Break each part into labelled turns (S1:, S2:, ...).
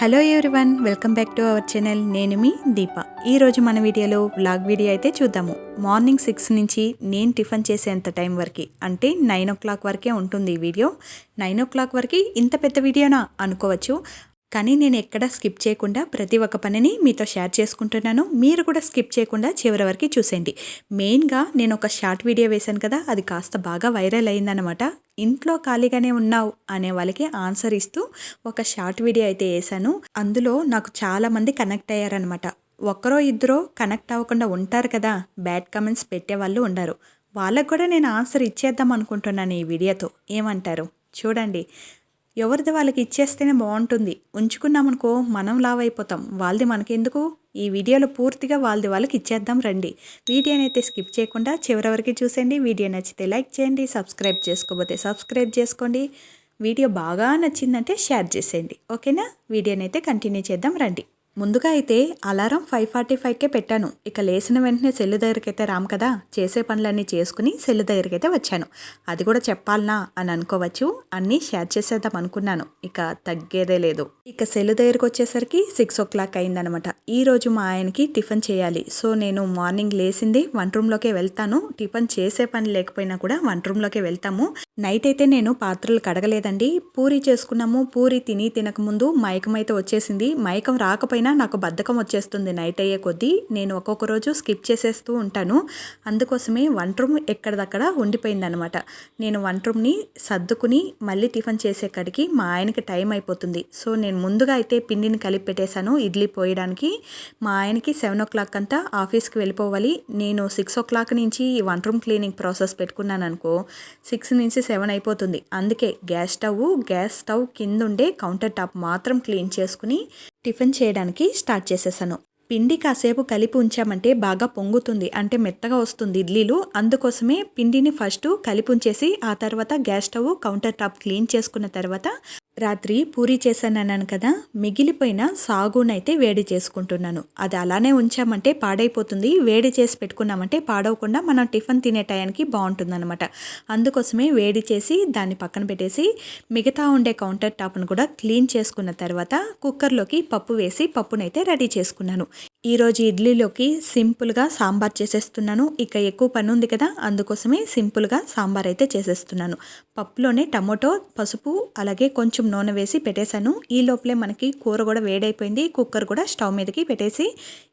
S1: Hello everyone welcome back to our channel నేను మీ దీప. ఈరోజు మన వీడియోలో వ్లాగ్ వీడియో అయితే చూద్దాము. మార్నింగ్ సిక్స్ నుంచి నేను టిఫిన్ చేసేంత టైం వరకు అంటే నైన్ ఓ క్లాక్ వరకే ఉంటుంది ఈ వీడియో. నైన్ ఓ క్లాక్ వరకు ఇంత పెద్ద వీడియోనా? అనుకోవచ్చు. కానీ నేను ఎక్కడ స్కిప్ చేయకుండా ప్రతి ఒక్క పనిని మీతో షేర్ చేసుకుంటున్నాను. మీరు కూడా స్కిప్ చేయకుండా చివరి వరకు చూసేయండి. మెయిన్గా నేను ఒక షార్ట్ వీడియో వేశాను కదా అది కాస్త బాగా వైరల్ అయిందనమాట ఇంట్లో ఖాళీగానే ఉన్నావు అనే వాళ్ళకి ఆన్సర్ ఇస్తూ ఒక షార్ట్ వీడియో అయితే వేశాను. అందులో నాకు చాలా మంది కనెక్ట్ అయ్యారనమాట ఒక్కరో ఇద్దరో కనెక్ట్ అవ్వకుండా ఉంటారు కదా బ్యాడ్ కమెంట్స్ పెట్టే వాళ్ళు ఉండరు. వాళ్ళకు కూడా నేను ఆన్సర్ ఇచ్చేద్దాం అనుకుంటున్నాను ఈ వీడియోతో. ఏమంటారు? చూడండి. ఎవరిది వాళ్ళకి ఇచ్చేస్తేనే బాగుంటుంది. ఉంచుకున్నామనుకో మనం లావ్ అయిపోతాం వాళ్ళది మనకెందుకు? ఈ వీడియోలో పూర్తిగా వాళ్ళది వాళ్ళకి ఇచ్చేద్దాం రండి. వీడియోని అయితే స్కిప్ చేయకుండా చివరి వరకు చూసేయండి. వీడియో నచ్చితే లైక్ చేయండి సబ్స్క్రైబ్ చేసుకోకపోతే సబ్స్క్రైబ్ చేసుకోండి. వీడియో బాగా నచ్చిందంటే షేర్ చేసేయండి. ఓకేనా? వీడియోని అయితే కంటిన్యూ చేద్దాం రండి. ముందుగా అయితే అలారం ఫైవ్ ఫార్టీ ఫైవ్కే పెట్టాను. ఇక లేచిన వెంటనే సెల్లు దగ్గరికి అయితే రాము కదా చేసే పనులన్నీ చేసుకుని సెల్లు దగ్గరికి అయితే వచ్చాను. అది కూడా చెప్పాలనా అని అనుకోవచ్చు. అన్నీ షేర్ చేసేద్దాం అనుకున్నాను. ఇక తగ్గేదే లేదు. ఇక సెల్లు దగ్గరికి వచ్చేసరికి సిక్స్ ఓ క్లాక్ అయిందనమాట ఈ రోజు మా ఆయనకి టిఫిన్ చేయాలి. సో నేను మార్నింగ్ లేచింది వంట రూమ్లోకే వెళ్తాను. టిఫిన్ చేసే పని లేకపోయినా కూడా వంట రూమ్లోకే వెళ్తాము. నైట్ అయితే నేను పాత్రలు కడగలేదండి. పూరి చేసుకున్నాము. పూరి తిని తినకముందు మైకం అయితే వచ్చేసింది. మైకం రాకపోయినా నాకు బద్ధకం వచ్చేస్తుంది నైట్ అయ్యే కొద్దీ. నేను ఒక్కొక్క రోజు స్కిప్ చేసేస్తూ ఉంటాను. అందుకోసమే వంట రూమ్ ఎక్కడిదక్కడ ఉండిపోయిందనమాట నేను వంట రూమ్ని సర్దుకుని మళ్ళీ టిఫిన్ చేసేక్కడికి మా ఆయనకి టైం అయిపోతుంది. సో నేను ముందుగా అయితే పిండిని కలిపి పెట్టేశాను ఇడ్లీ పోయడానికి. మా ఆయనకి సెవెన్ ఓ క్లాక్ అంతా ఆఫీస్కి వెళ్ళిపోవాలి. నేను సిక్స్ ఓ క్లాక్ నుంచి ఈ వంట రూమ్ క్లీనింగ్ ప్రాసెస్ పెట్టుకున్నాను అనుకో సిక్స్ నుంచి సెవెన్ అయిపోతుంది. అందుకే గ్యాస్ స్టవ్ గ్యాస్ స్టవ్ కింద ఉండే కౌంటర్ టాప్ మాత్రం క్లీన్ చేసుకుని టిఫిన్ చేయడానికి స్టార్ట్ చేసేసాను. పిండి కాసేపు కలిపి ఉంచామంటే బాగా పొంగుతుంది అంటే మెత్తగా వస్తుంది ఇడ్లీలు. అందుకోసమే పిండిని ఫస్ట్ కలిపి ఉంచేసి ఆ తర్వాత gas stove counter top clean చేసుకున్న తర్వాత రాత్రి పూరి చేశానన్నాను కదా మిగిలిపోయిన సాగునైతే వేడి చేసుకుంటున్నాను. అది అలానే ఉంచామంటే పాడైపోతుంది. వేడి చేసి పెట్టుకున్నామంటే పాడవకుండా మనం టిఫిన్ తినే టయానికి బాగుంటుందన్నమాట. అందుకోసమే వేడి చేసి దాన్ని పక్కన పెట్టేసి మిగతా ఉండే కౌంటర్ టాప్ను కూడా క్లీన్ చేసుకున్న తర్వాత కుక్కర్లోకి పప్పు వేసి పప్పునైతే రెడీ చేసుకున్నాను. ఈరోజు ఇడ్లీలోకి సింపుల్గా సాంబార్ చేసేస్తున్నాను. ఇక ఎక్కువ పని ఉంది కదా అందుకోసమే సింపుల్గా సాంబార్ అయితే చేసేస్తున్నాను. పప్పులోనే టమోటో పసుపు అలాగే కొంచెం నూనె వేసి పెట్టేశాను. ఈ లోపలే మనకి కూర కూడా వేడైపోయింది. కుక్కర్ కూడా స్టవ్ మీదకి పెట్టేసి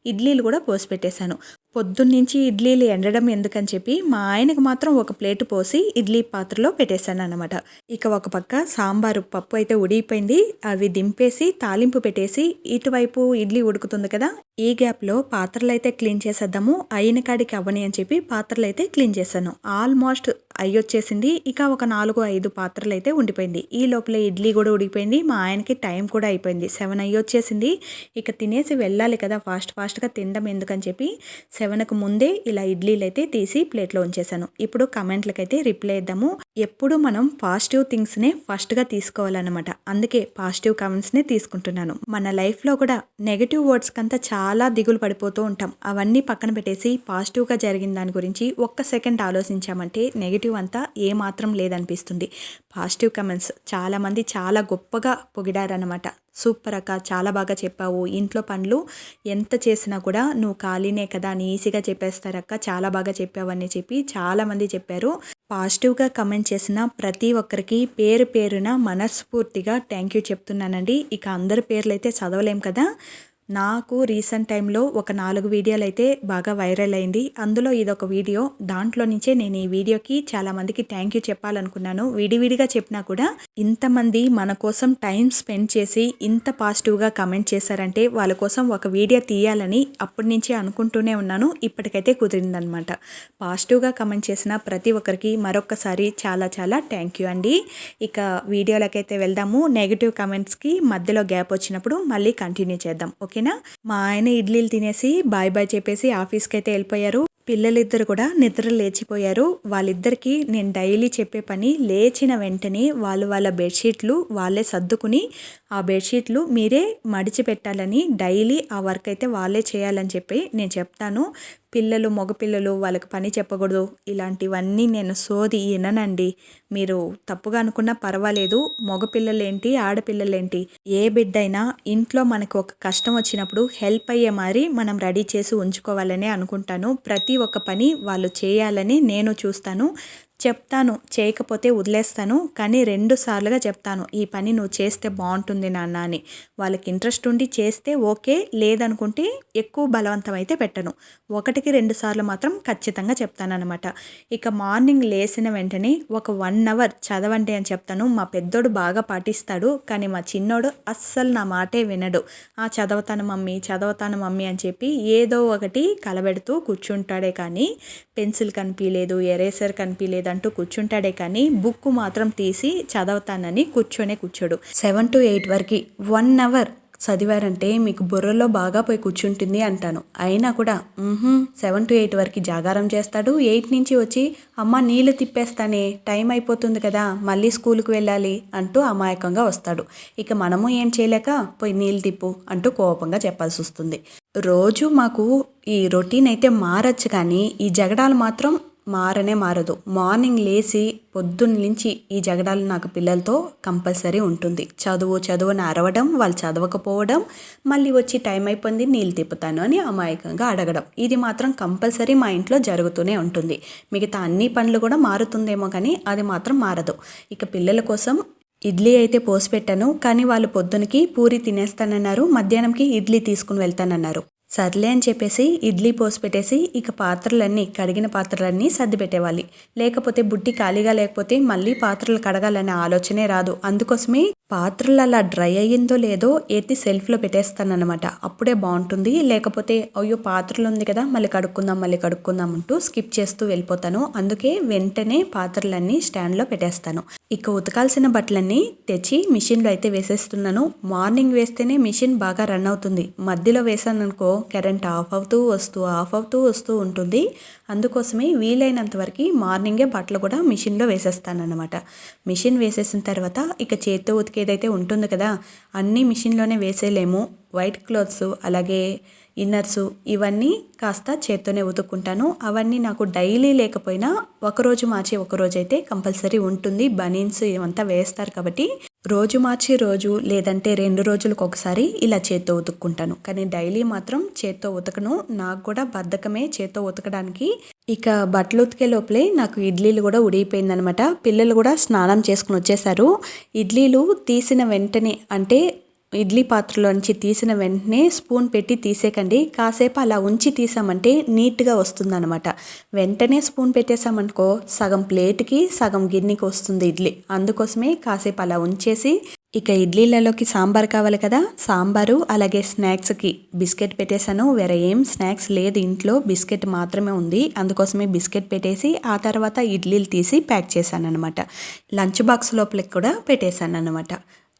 S1: ఇడ్లీలు కూడా పోసి పెట్టేశాను. పొద్దున్నుంచి ఇడ్లీలు ఎండడం ఎందుకని చెప్పి మా ఆయనకు మాత్రం ఒక ప్లేట్ పోసి ఇడ్లీ పాత్రలో పెట్టేశాను అనమాట ఇక ఒక పక్క సాంబారు పప్పు అయితే ఉడిగిపోయింది అవి దింపేసి తాలింపు పెట్టేసి ఇటువైపు ఇడ్లీ ఉడుకుతుంది కదా ఈ గ్యాప్లో పాత్రలు అయితే క్లీన్ చేసేద్దాము. అయిన కాడికి అవ్వని అని చెప్పి పాత్రలు అయితే క్లీన్ చేశాను. ఆల్మోస్ట్ అయ్యొచ్చేసింది. ఇక ఒక నాలుగు ఐదు పాత్రలు అయితే ఉండిపోయింది. ఈ లోపల ఇడ్లీ కూడా ఉడికిపోయింది. మా ఆయనకి టైం కూడా అయిపోయింది. సెవెన్ అయ్యొచ్చేసింది. ఇక తినేసి వెళ్ళాలి కదా ఫాస్ట్ ఫాస్ట్గా తినడం ఎందుకని చెప్పి సెవెన్కు ముందే ఇలా ఇడ్లీలు అయితే తీసి ప్లేట్లో ఉంచేశాను. ఇప్పుడు కమెంట్లకైతే రిప్లై ఇద్దాము. ఎప్పుడు మనం పాజిటివ్ థింగ్స్నే ఫస్ట్గా తీసుకోవాలన్నమాట. అందుకే పాజిటివ్ కమెంట్స్నే తీసుకుంటున్నాను. మన లైఫ్లో కూడా నెగిటివ్ వర్డ్స్ కంతా చాలా చాలా దిగులు పడిపోతూ ఉంటాం. అవన్నీ పక్కన పెట్టేసి పాజిటివ్గా జరిగిన దాని గురించి ఒక్క సెకండ్ ఆలోచించామంటే నెగిటివ్ అంతా ఏమాత్రం లేదనిపిస్తుంది. పాజిటివ్ కమెంట్స్ చాలామంది చాలా గొప్పగా పొగిడారనమాట సూపర్ అక్క చాలా బాగా చెప్పావు. ఇంట్లో పనులు ఎంత చేసినా కూడా నువ్వు ఖాళీనే కదా అని ఈజీగా చెప్పేస్తారక్క చాలా బాగా చెప్పావని చెప్పి చాలామంది చెప్పారు. పాజిటివ్గా కమెంట్ చేసిన ప్రతి ఒక్కరికి పేరు పేరున మనస్ఫూర్తిగా థ్యాంక్ యూ చెప్తున్నానండి. ఇక అందరి పేర్లు అయితే చదవలేం కదా. నాకు రీసెంట్ టైంలో ఒక నాలుగు వీడియోలు అయితే బాగా వైరల్ అయింది. అందులో ఇదొక వీడియో. దాంట్లో నుంచే నేను ఈ వీడియోకి చాలామందికి థ్యాంక్ యూ చెప్పాలనుకున్నాను. విడివిడిగా చెప్పినా కూడా ఇంతమంది మన కోసం టైం స్పెండ్ చేసి ఇంత పాజిటివ్గా కమెంట్ చేశారంటే వాళ్ళ కోసం ఒక వీడియో తీయాలని అప్పటి నుంచే అనుకుంటూనే ఉన్నాను. ఇప్పటికైతే కుదిరిందనమాట పాజిటివ్గా కమెంట్ చేసిన ప్రతి ఒక్కరికి మరొకసారి చాలా చాలా థ్యాంక్ యూ అండి. ఇక వీడియోలకైతే వెళ్దాము. నెగిటివ్ కమెంట్స్కి మధ్యలో గ్యాప్ వచ్చినప్పుడు మళ్ళీ కంటిన్యూ చేద్దాం. ఓకే ఓకేనా మా ఆయన ఇడ్లీలు తినేసి బాయ్ బాయ్ చెప్పేసి ఆఫీస్కి అయితే వెళ్ళిపోయారు. పిల్లలిద్దరు కూడా నిద్ర లేచిపోయారు. వాళ్ళిద్దరికీ నేను డైలీ చెప్పే పని లేచిన వెంటనే వాళ్ళు వాళ్ళ బెడ్షీట్లు వాళ్ళే సర్దుకుని ఆ బెడ్షీట్లు మీరే మడిచి పెట్టాలని డైలీ ఆ వర్క్ అయితే వాళ్ళే చేయాలని చెప్పి నేను చెప్తాను. పిల్లలు మగపిల్లలు వాళ్ళకి పని చెప్పకూడదు. ఇలాంటివన్నీ నేను సోది విననండి. మీరు తప్పుగా అనుకున్నా పర్వాలేదు. మగపిల్లలేంటి ఆడపిల్లలేంటి ఏ బిడ్డైనా ఇంట్లో మనకు ఒక కష్టం వచ్చినప్పుడు హెల్ప్ అయ్యే మరి మనం రెడీ చేసి ఉంచుకోవాలని అనుకుంటాను. ప్రతి ఒక పని వాళ్ళు చేయాలని నేను చూస్తాను. చెప్తాను చేయకపోతే వదిలేస్తాను కానీ రెండు సార్లుగా చెప్తాను ఈ పని నువ్వు చేస్తే బాగుంటుంది నాన్న అని. వాళ్ళకి ఇంట్రెస్ట్ ఉండి చేస్తే ఓకే లేదనుకుంటే ఎక్కువ బలవంతం అయితే పెట్టను. ఒకటికి రెండు సార్లు మాత్రం ఖచ్చితంగా చెప్తానమాట ఇక మార్నింగ్ లేచిన వెంటనే ఒక వన్ అవర్ చదవండి అని చెప్తాను. మా పెద్దోడు బాగా పాటిస్తాడు కానీ మా చిన్నోడు అస్సలు నా మాటే వినడు. ఆ చదవతాను మమ్మీ చదవతాను మమ్మీ అని చెప్పి ఏదో ఒకటి కలబెడుతూ కూర్చుంటాడే కానీ పెన్సిల్ కనిపించలేదు ఎరేసర్ కనిపించలేదు అంటూ కూర్చుంటాడే కానీ బుక్ మాత్రం తీసి చదవతానని కూర్చొనే కూర్చోడు. సెవెన్ టు ఎయిట్ వరకు వన్ అవర్ చదివారంటే మీకు బుర్రలో బాగా పోయి కూర్చుంటుంది అంటాను. అయినా కూడా సెవెన్ టు ఎయిట్ వరకు జాగారం చేస్తాడు. ఎయిట్ నుంచి వచ్చి అమ్మ నీళ్ళు తిప్పేస్తానే టైం అయిపోతుంది కదా మళ్ళీ స్కూల్కి వెళ్ళాలి అంటూ అమాయకంగా వస్తాడు. ఇక మనము ఏం చేయలేక పోయి నీళ్ళు తిప్పు అంటూ కోపంగా చెప్పాల్సి వస్తుంది. రోజు మాకు ఈ రొటీన్ అయితే మారచ్చు కానీ ఈ జగడాలు మాత్రం మారనే మారదు. మార్నింగ్ లేచి పొద్దున్న నుంచి ఈ జగడాలు నాకు పిల్లలతో కంపల్సరీ ఉంటుంది. చదువు చదువుని అరవడం వాళ్ళు చదవకపోవడం మళ్ళీ వచ్చి టైం అయిపోయింది నీళ్ళు తిప్పుతాను అని అమాయకంగా అడగడం. ఇది మాత్రం కంపల్సరీ మా ఇంట్లో జరుగుతూనే ఉంటుంది. మిగతా అన్ని పనులు కూడా మారుతుందేమో కానీ అది మాత్రం మారదు. ఇక పిల్లల కోసం ఇడ్లీ అయితే పోసి పెట్టాను కానీ వాళ్ళు పొద్దునకి పూరి తినేస్తానన్నారు మధ్యాహ్నంకి ఇడ్లీ తీసుకుని వెళ్తానన్నారు. సర్లే అని చెప్పేసి ఇడ్లీ పోసి పెట్టేసి ఇక పాత్రలన్నీ కడిగిన పాత్రలన్నీ సర్ది పెట్టేవాలి. లేకపోతే బుట్టి ఖాళీగా లేకపోతే మళ్ళీ పాత్రలు కడగాలనే ఆలోచనే రాదు. అందుకోసమే పాత్రలు అలా డ్రై అయ్యిందో లేదో ఎత్తి సెల్ఫ్లో పెట్టేస్తానమాట అప్పుడే బాగుంటుంది. లేకపోతే అయ్యో పాత్రలు ఉంది కదా మళ్ళీ కడుక్కుందాం మళ్ళీ కడుక్కుందాం అంటూ స్కిప్ చేస్తూ వెళ్ళిపోతాను. అందుకే వెంటనే పాత్రలన్నీ స్టాండ్లో పెట్టేస్తాను. ఇక ఉతకాల్సిన బట్టలన్నీ తెచ్చి మిషన్లో అయితే వేసేస్తున్నాను. మార్నింగ్ వేస్తేనే మిషన్ బాగా రన్ అవుతుంది. మధ్యలో వేసాను అనుకో కరెంట్ ఆఫ్ అవుతూ వస్తూ ఆఫ్ అవుతూ వస్తూ ఉంటుంది. అందుకోసమే వీలైనంత వరకు మార్నింగే బట్టలు కూడా మిషన్లో వేసేస్తాను అనమాట మిషన్ వేసేసిన తర్వాత ఇక చేత్తో ఏదైతే ఉంటుంది కదా అన్నీ మిషన్లోనే వేసేయలేము. వైట్ క్లాత్స్ అలాగే ఇన్నర్సు ఇవన్నీ కాస్త చేత్తోనే ఉతుక్కుంటాను. అవన్నీ నాకు డైలీ లేకపోయినా ఒకరోజు మార్చి ఒకరోజు అయితే కంపల్సరీ ఉంటుంది. బనీన్స్ ఇవంతా వేస్తారు కాబట్టి రోజు మార్చి రోజు లేదంటే రెండు రోజులకు ఒకసారి ఇలా చేత్తో ఉతుక్కుంటాను. కానీ డైలీ మాత్రం చేత్తో ఉతకను. నాకు కూడా బద్ధకమే చేత్తో ఉతకడానికి. ఇక బట్టలు ఉతికే లోపలే నాకు ఇడ్లీలు కూడా ఉడిగిపోయిందనమాట. పిల్లలు కూడా స్నానం చేసుకుని వచ్చేసారు. ఇడ్లీలు తీసిన వెంటనే అంటే ఇడ్లీ పాత్రలోంచి తీసిన వెంటనే స్పూన్ పెట్టి తీసేకండి. కాసేపు అలా ఉంచి తీసామంటే నీట్గా వస్తుందన్నమాట. వెంటనే స్పూన్ పెట్టేసామనుకో సగం ప్లేట్కి సగం గిన్నెకి వస్తుంది ఇడ్లీ. అందుకోసమే కాసేపు అలా ఉంచేసి ఇక ఇడ్లీలలోకి సాంబార్ కావాలి కదా సాంబారు అలాగే స్నాక్స్కి బిస్కెట్ పెట్టేశాను. వేరే ఏం స్నాక్స్ లేదు ఇంట్లో బిస్కెట్ మాత్రమే ఉంది. అందుకోసమే బిస్కెట్ పెట్టేసి ఆ తర్వాత ఇడ్లీలు తీసి ప్యాక్ చేశాను అనమాట లంచ్ బాక్స్ లోపలికి కూడా పెట్టేశాను అనమాట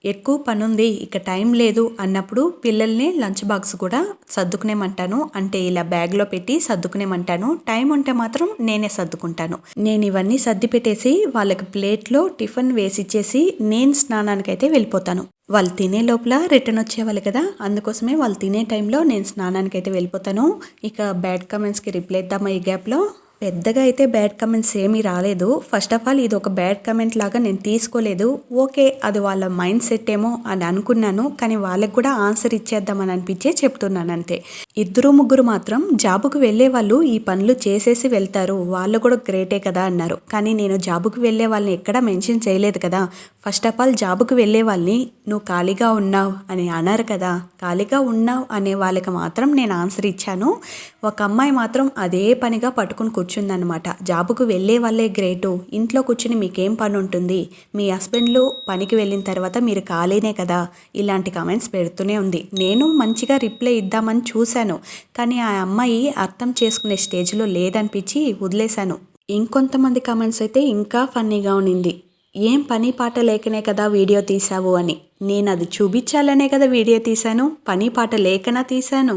S1: ఎక్కువ పనుంది ఇక టైం లేదు అన్నప్పుడు పిల్లల్ని లంచ్ బాక్స్ కూడా సర్దుకునేమంటాను. అంటే ఇలా బ్యాగ్లో పెట్టి సర్దుకునేమంటాను. టైం ఉంటే మాత్రం నేనే సర్దుకుంటాను. నేను ఇవన్నీ సర్ది పెట్టేసి వాళ్ళకి ప్లేట్లో టిఫిన్ వేసిచ్చేసి నేను స్నానానికైతే వెళ్ళిపోతాను. వాళ్ళు తినే లోపల రిటర్న్ వచ్చేవాళ్ళు కదా అందుకోసమే వాళ్ళు తినే టైంలో నేను స్నానానికైతే వెళ్ళిపోతాను. ఇక బ్యాడ్ కమెంట్స్కి రిప్లై ఇద్దామా ఈ గ్యాప్లో? పెద్దగా అయితే బ్యాడ్ కమెంట్స్ ఏమీ రాలేదు. ఫస్ట్ ఆఫ్ ఆల్ ఇది ఒక బ్యాడ్ కమెంట్ లాగా నేను తీసుకోలేదు. ఓకే అది వాళ్ళ మైండ్ సెట్ ఏమో అని అనుకున్నాను కానీ వాళ్ళకి కూడా ఆన్సర్ ఇచ్చేద్దామని అనిపించే చెప్తున్నాను అంతే. ఇద్దరు ముగ్గురు మాత్రం జాబుకు వెళ్ళే వాళ్ళు ఈ పనులు చేసేసి వెళ్తారు. వాళ్ళు కూడా గ్రేటే కదా అన్నారు. కానీ నేను జాబుకు వెళ్ళే వాళ్ళని ఎక్కడా మెన్షన్ చేయలేదు కదా. ఫస్ట్ ఆఫ్ ఆల్ జాబుకు వెళ్ళే వాళ్ళని నువ్వు ఖాళీగా ఉన్నావు అని అన్నారు కదా. ఖాళీగా ఉన్నావు అనే వాళ్ళకి మాత్రం నేను ఆన్సర్ ఇచ్చాను. ఒక అమ్మాయి మాత్రం అదే పనిగా పట్టుకుని కూర్చుందనమాట జాబుకు వెళ్ళే వాళ్ళే గ్రేటు. ఇంట్లో కూర్చుని మీకేం పని ఉంటుంది మీ హస్బెండ్లు పనికి వెళ్ళిన తర్వాత మీరు ఖాళీనే కదా? ఇలాంటి కామెంట్స్ పెడుతూనే ఉంది. నేను మంచిగా రిప్లై ఇద్దామని చూశాను. కానీ ఆ అమ్మాయి అర్థం చేసుకునే స్టేజ్లో లేదనిపించి వదిలేశాను. ఇంకొంతమంది కామెంట్స్ అయితే ఇంకా ఫన్నీగా ఉన్నింది ఏం పని పాట లేకనే కదా వీడియో తీసావు అని. నేను అది చూపించాలనే కదా వీడియో తీశాను పని పాట లేకనా తీశాను?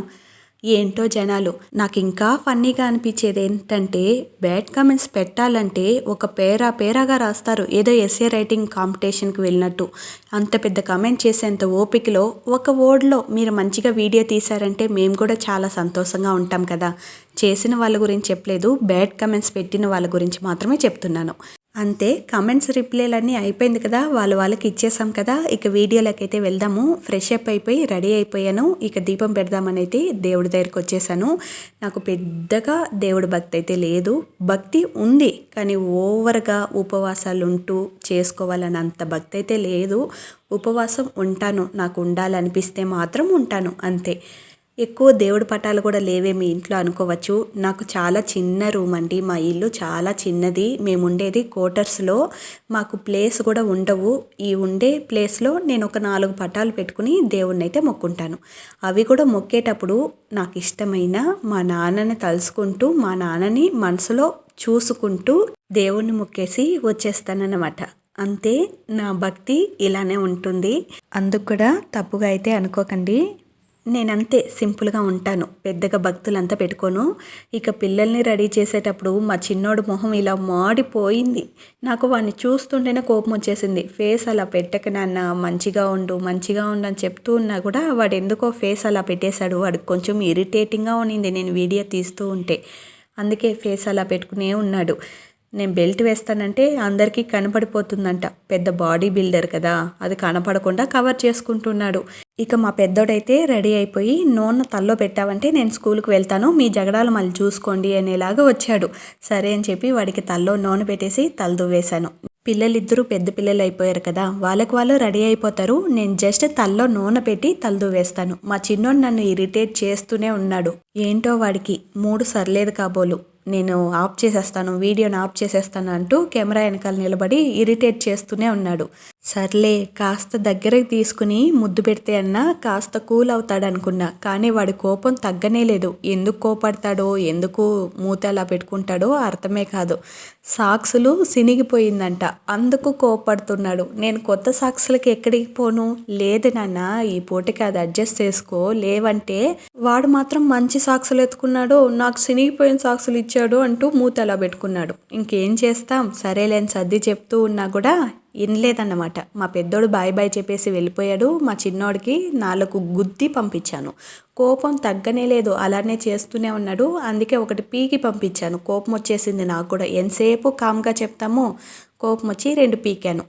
S1: ఏంటో జనాలు నాకు ఇంకా ఫన్నీగా అనిపించేది ఏంటంటే బ్యాడ్ కామెంట్స్ పెట్టాలంటే ఒక పేరా పేరాగా రాస్తారు. ఏదో ఎస్ఏ రైటింగ్ కాంపిటీషన్కి వెళ్ళినట్టు. అంత పెద్ద కామెంట్ చేసేంత ఓపికలో ఒక వర్డ్లో మీరు మంచిగా వీడియో తీశారంటే మేము కూడా చాలా సంతోషంగా ఉంటాం కదా. చేసిన వాళ్ళ గురించి చెప్పలేదు బ్యాడ్ కమెంట్స్ పెట్టిన వాళ్ళ గురించి మాత్రమే చెప్తున్నాను. అంతే కమెంట్స్ రిప్లైలన్నీ అయిపోయింది కదా వాళ్ళు వాళ్ళకి ఇచ్చేసాం కదా ఇక వీడియోలోకి అయితే వెళ్దాము. ఫ్రెష్ అప్ అయిపోయి రెడీ అయిపోయాను. ఇక దీపం పెడదామని అయితే దేవుడి దగ్గరికి వచ్చేసాను. నాకు పెద్దగా దేవుడి భక్తి అయితే లేదు. భక్తి ఉంది కానీ ఓవర్గా ఉపవాసాలు ఉంటూ చేసుకోవాలని అంత భక్తి అయితే లేదు. ఉపవాసం ఉంటాను నాకు ఉండాలనిపిస్తే మాత్రం ఉంటాను అంతే. ఎక్కువ దేవుడి పటాలు కూడా లేవే మీ ఇంట్లో అనుకోవచ్చు. నాకు చాలా చిన్న రూమ్ అండి. మా ఇల్లు చాలా చిన్నది. మేము ఉండేది క్వార్టర్స్లో మాకు ప్లేస్ కూడా ఉండవు. ఈ ఉండే ప్లేస్లో నేను ఒక నాలుగు పటాలు పెట్టుకుని దేవుణ్ణి అయితే మొక్కుంటాను. అవి కూడా మొక్కేటప్పుడు నాకు ఇష్టమైన మా నాన్నని తలుసుకుంటూ మా నాన్నని మనసులో చూసుకుంటూ దేవుణ్ణి మొక్కేసి వచ్చేస్తానన్నమాట. అంతే నా భక్తి ఇలానే ఉంటుంది. అందుకు కూడా తప్పుగా అయితే అనుకోకండి. నేనంతే సింపుల్గా ఉంటాను. పెద్దగా భక్తులంతా పెట్టుకోను. ఇక పిల్లల్ని రెడీ చేసేటప్పుడు మా చిన్నోడు మొహం ఇలా మాడిపోయింది. నాకు వాడిని చూస్తుంటేనే కోపం వచ్చేసింది. ఫేస్ అలా పెట్టక నాన్న మంచిగా ఉండు మంచిగా ఉండు అని చెప్తూ ఉన్నా కూడా వాడు ఎందుకో ఫేస్ అలా పెట్టేశాడు. వాడికి కొంచెం ఇరిటేటింగ్గా ఉన్నింది. నేను వీడియో తీస్తూ ఉంటే. అందుకే ఫేస్ అలా పెట్టుకునే ఉన్నాడు. నేను బెల్ట్ వేస్తానంటే అందరికీ కనపడిపోతుందంట. పెద్ద బాడీ బిల్డర్ కదా అది కనపడకుండా కవర్ చేసుకుంటున్నాడు. ఇక మా పెద్దోడైతే రెడీ అయిపోయి నూనె తల్లో పెట్టావంటే నేను స్కూల్కి వెళ్తాను మీ జగడాలు మళ్ళీ చూసుకోండి అనేలాగా వచ్చాడు. సరే అని చెప్పి వాడికి తల్లో నూనె పెట్టేసి తలదువ్వేశాను పిల్లలిద్దరూ పెద్ద పిల్లలు అయిపోయారు కదా వాళ్ళకి వాళ్ళు రెడీ అయిపోతారు. నేను జస్ట్ తల్లో నూనె పెట్టి తలదువ్వేస్తాను మా చిన్నోడు నన్ను ఇరిటేట్ చేస్తూనే ఉన్నాడు. ఏంటో వాడికి మూడు సర్లేదు కాబోలు. నేను ఆఫ్ చేసేస్తాను వీడియోని ఆఫ్ చేసేస్తాను అంటూ కెమెరా వెనకాల నిలబడి ఇరిటేట్ చేస్తూనే ఉన్నాడు. సర్లే కాస్త దగ్గరకు తీసుకుని ముద్దు పెడితే అన్నా కాస్త కూల్ అవుతాడు అనుకున్నా కానీ వాడి కోపం తగ్గనే లేదు. ఎందుకు కోపడతాడో ఎందుకు మూత అలా పెట్టుకుంటాడో అర్థమే కాదు. సాక్సులు సినిగిపోయిందంట. అందుకు కోపడుతున్నాడు. నేను కొత్త సాక్సులకి ఎక్కడికి పోను? లేదు నాన్న ఈ పూటకి అది అడ్జస్ట్ చేసుకో. లేవంటే వాడు మాత్రం మంచి సాక్సులు ఎత్తుకున్నాడు. నాకు సినిగిపోయిన సాక్సులు ఇచ్చాడు అంటూ మూత అలా పెట్టుకున్నాడు. ఇంకేం చేస్తాం? సరేలేని సర్ది చెప్తూ ఉన్నా కూడా వినలేదన్నమాట మా పెద్దోడు బాయ్ బాయ్ చెప్పేసి వెళ్ళిపోయాడు. మా చిన్నోడికి నాలుగు గుద్ది పంపించాను. కోపం తగ్గనే లేదు. అలానే చేస్తూనే ఉన్నాడు. అందుకే ఒకటి పీకి పంపించాను. కోపం వచ్చేసింది నాకు కూడా. ఎంతసేపు కామ్గా చెప్తామో కోపం వచ్చి రెండు పీకాను.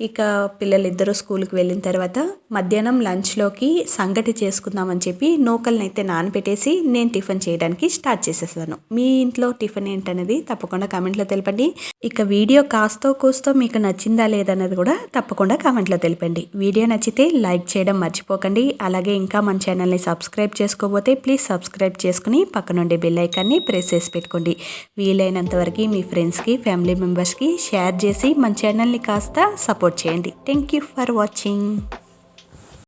S1: ఇక పిల్లలిద్దరూ స్కూల్కి వెళ్ళిన తర్వాత మధ్యాహ్నం లంచ్లోకి సంగటి చేసుకుందామని చెప్పి నూకల్ని అయితే నానబెట్టేసి నేను టిఫిన్ చేయడానికి స్టార్ట్ చేసేసాను. మీ ఇంట్లో టిఫిన్ ఏంటనేది తప్పకుండా కామెంట్లో తెలపండి. ఇక వీడియో కాస్తో కూస్తో మీకు నచ్చిందా లేదన్నది కూడా తప్పకుండా కామెంట్లో తెలిపండి. వీడియో నచ్చితే లైక్ చేయడం మర్చిపోకండి. అలాగే ఇంకా మన ఛానల్ని సబ్స్క్రైబ్ చేసుకోబోతే ప్లీజ్ సబ్స్క్రైబ్ చేసుకుని పక్కనుండే బెల్ ఐకాన్ని ప్రెస్ చేసి పెట్టుకోండి. వీలైనంత వరకు మీ ఫ్రెండ్స్కి ఫ్యామిలీ మెంబర్స్కి షేర్ చేసి మన ఛానల్ని కాస్త సపోర్ట్ సపోర్ట్ చేయండి. Thank you for watching